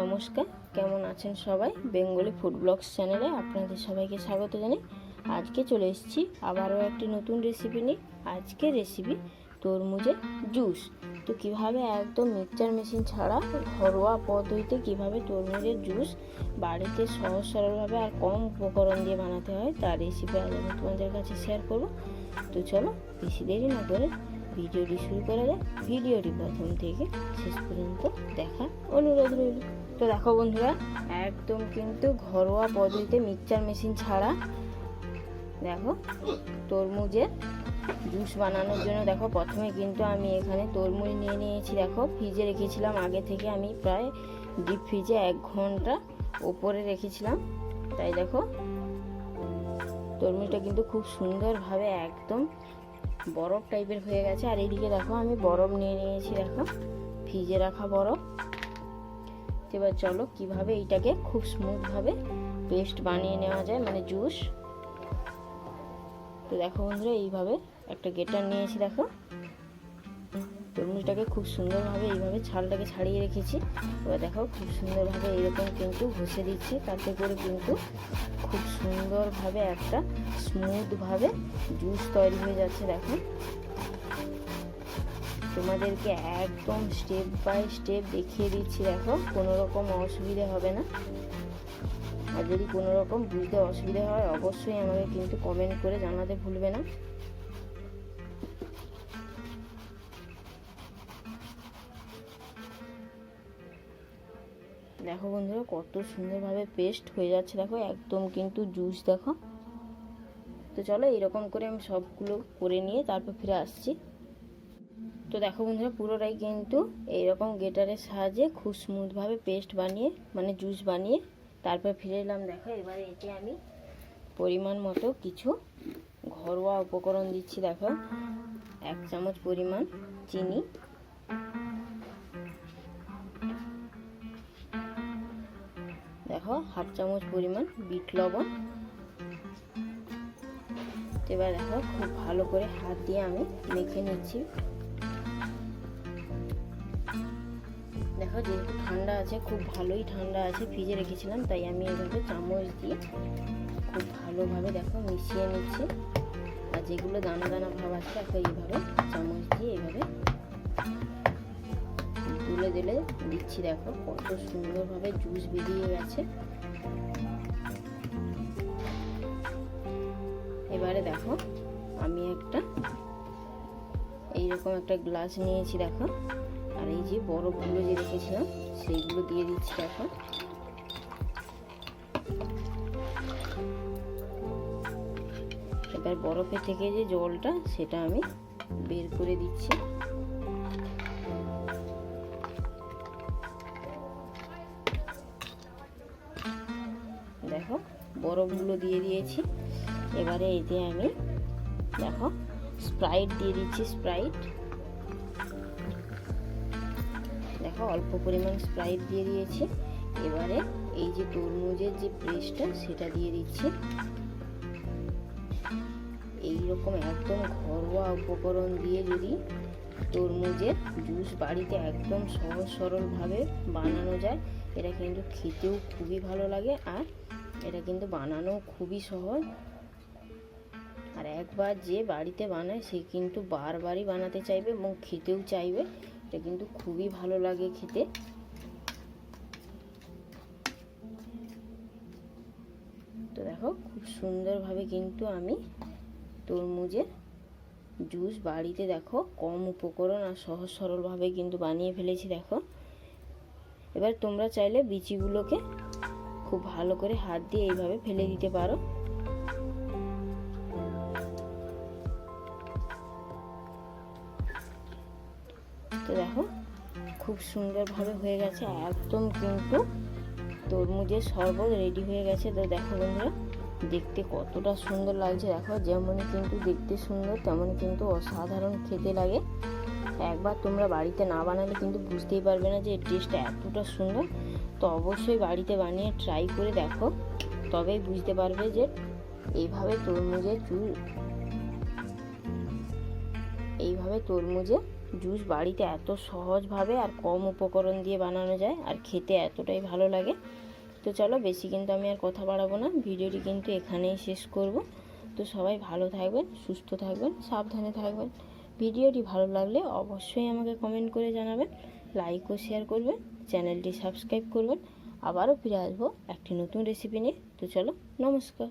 নমস্কার, কেমন আছেন সবাই? বেঙ্গলি ফুড ব্লগস চ্যানেলে আপনাদের সবাইকে স্বাগত জানাই। আজকে চলে এসেছি আবারও একটি নতুন রেসিপি নিয়ে। আজকে রেসিপি তরমুজের জুস তো কীভাবে একদম মিক্সচার মেশিন ছাড়া ঘরোয়া পদ্ধতিতে কীভাবে তরমুজের জুস বাড়িতে সহজ সরলভাবে আর কম উপকরণ দিয়ে বানাতে হয়, তার রেসিপি আজ আমি তোমাদের কাছে শেয়ার করব। তো চলো, বেশি দেরি না করে ভিডিওটি শুরু করা যায় ভিডিওটি প্রথম থেকে শেষ পর্যন্ত দেখার অনুরোধ রইল। তো দেখো বন্ধুরা, একদম কিন্তু ঘরোয়া পদ্ধতিতে মিক্সচার মেশিন ছাড়া, দেখো, তরমুজের জুস বানানোর জন্য দেখো প্রথমে কিন্তু আমি এখানে তরমুজ নিয়ে নিয়েছি, দেখো, ফ্রিজে রেখেছিলাম, আগে থেকে আমি প্রায় ডিপ ফ্রিজে এক ঘণ্টা ওপরে রেখেছিলাম, তাই দেখো, তরমুজটা কিন্তু খুব সুন্দরভাবে একদম বরফ টাইপের হয়ে গেছে, আর এদিকে দেখো আমি বরফ নিয়ে নিয়েছি, দেখো, ফ্রিজে রাখা বরফ। এবার চলো কীভাবে এইটাকে খুব স্মুথভাবে পেস্ট বানিয়ে নেওয়া যায় মানে জুস তো দেখো বন্ধুরা, এইভাবে একটা গেটার নিয়েছি, দেখো। তরমুজটাকে খুব সুন্দরভাবে এইভাবে ছালটাকে ছাড়িয়ে রেখেছি। এবার দেখো, খুব সুন্দরভাবে এইরকম কিন্তু ঘষে দিচ্ছি, তাতে করে কিন্তু খুব সুন্দরভাবে একটা স্মুথভাবে জুস তৈরি হয়ে যাচ্ছে, দেখো। তোমাদেরকে একদম স্টেপ বাই স্টেপ দেখিয়ে দিচ্ছি, দেখো কোনো রকম অসুবিধা হবে না। আর যদি কোনো রকম বুঝতে অসুবিধা হয়, অবশ্যই আমাকে কিন্তু কমেন্ট করে জানাতে ভুলবে না। দেখো বন্ধুরা, কত সুন্দরভাবে পেস্ট হয়ে যাচ্ছে, দেখো, একদম কিন্তু জুস দেখো। তো চলো, এরকম করে আমি সবগুলো করে নিয়ে তারপর ফিরে আসছি। তো দেখো বন্ধুরা, পুরোটাই কিন্তু এইরকম গেটারের সাহায্যে খুব স্মুথভাবে পেস্ট বানিয়ে মানে জুস বানিয়ে তারপর ফিরে এলাম। দেখো, এবারে এতে আমি পরিমাণ মতো কিছু ঘরোয়া উপকরণ দিচ্ছি, দেখো। এক চামচ পরিমাণ চিনি। দেখো, হাফ চামচ পরিমাণ বিট লবণ। এবার দেখো, খুব ভালো করে হাত দিয়ে আমি মেখে নিচ্ছি। দেখো যেহেতু ঠান্ডা আছে, খুব ভালোই ঠান্ডা আছে, ফ্রিজে রেখেছিলাম, তাই আমি এভাবে চামচ দিয়ে খুব ভালোভাবে দেখো মিশিয়ে নিচ্ছি। আর যেগুলো দানা দানা ভাব আছে, দেখো এইভাবে চামচ দিয়ে এইভাবে তুলে দিলে দিচ্ছি। দেখো কত সুন্দরভাবে জুস বেরিয়ে গেছে। এবারে দেখো আমি একটা এইরকম একটা গ্লাস নিয়েছি, দেখো। এই যে বরফগুলো যে রেখেছিলাম, সেইগুলো দিয়ে দিচ্ছি এখন। এবার বরফে থেকে যে জলটা, সেটা আমি বের করে দিচ্ছি। দেখো, বরফগুলো দিয়ে দিয়েছি। এবারে এতে আমি, দেখো স্প্রাইট দিয়ে দিচ্ছি স্প্রাইট দেখো অল্প পরিমাণ স্প্রাইট দিয়ে দিয়েছি। এবারে এই যে তরমুজের যে পেস্টটা, সেটা দিয়ে দিচ্ছি। এই রকম একদম ঘরোয়া উপকরণ দিয়ে যদি তরমুজের জুস বাড়িতে একদম সহজ সরলভাবে বানানো যায়, এটা কিন্তু খেতেও খুবই ভালো লাগে আর এটা কিন্তু বানানো খুবই সহজ। আর একবার যে বাড়িতে বানায়, সে কিন্তু বারবারই বানাতে চাইবে এবং খেতেও চাইবে। এটা কিন্তু খুবই ভালো লাগে খেতে। তো দেখো, খুব সুন্দরভাবে কিন্তু আমি তরমুজের জুস বাড়িতে দেখো, কম উপকরণ আর সহজ সরলভাবে কিন্তু বানিয়ে ফেলেছি, দেখো। এবার তোমরা চাইলে বিচিগুলোকে খুব ভালো করে হাত দিয়ে এইভাবে ফেলে দিতে পারো। তো দেখো, খুব সুন্দরভাবে হয়ে গেছে, একদম কিন্তু তরমুজের শরবত রেডি হয়ে গেছে। তো দেখো বন্ধুরা, দেখতে কতটা সুন্দর লাগছে। দেখো যেমনই কিন্তু দেখতে সুন্দর তেমনই কিন্তু অসাধারণ খেতে লাগে। একবার তোমরা বাড়িতে না বানালে কিন্তু বুঝতেই পারবে না যে এর টেস্টটা এতটা সুন্দর। তো অবশ্যই বাড়িতে বানিয়ে ট্রাই করে দেখো, তবেই বুঝতে পারবে যে এইভাবে তরমুজের চুল, এইভাবে তরমুজে জুস বাড়িতে এত সহজভাবে আর কম উপকরণ দিয়ে বানানো যায় আর খেতে এতটাই ভালো লাগে। তো চলো বেশি কিন্তু আমি আর কথা বাড়াবো না, ভিডিওটি কিন্তু এখানেই শেষ করব। তো সবাই ভালো থাকবেন, সুস্থ থাকবেন, সাবধানে থাকবেন। ভিডিওটি ভালো লাগলে অবশ্যই আমাকে কমেন্ট করে জানাবেন লাইক ও শেয়ার করবেন চ্যানেলটি সাবস্ক্রাইব করবেন। আবারও ফিরে আসব একটি নতুন রেসিপি নিয়ে। তো চলো নমস্কার।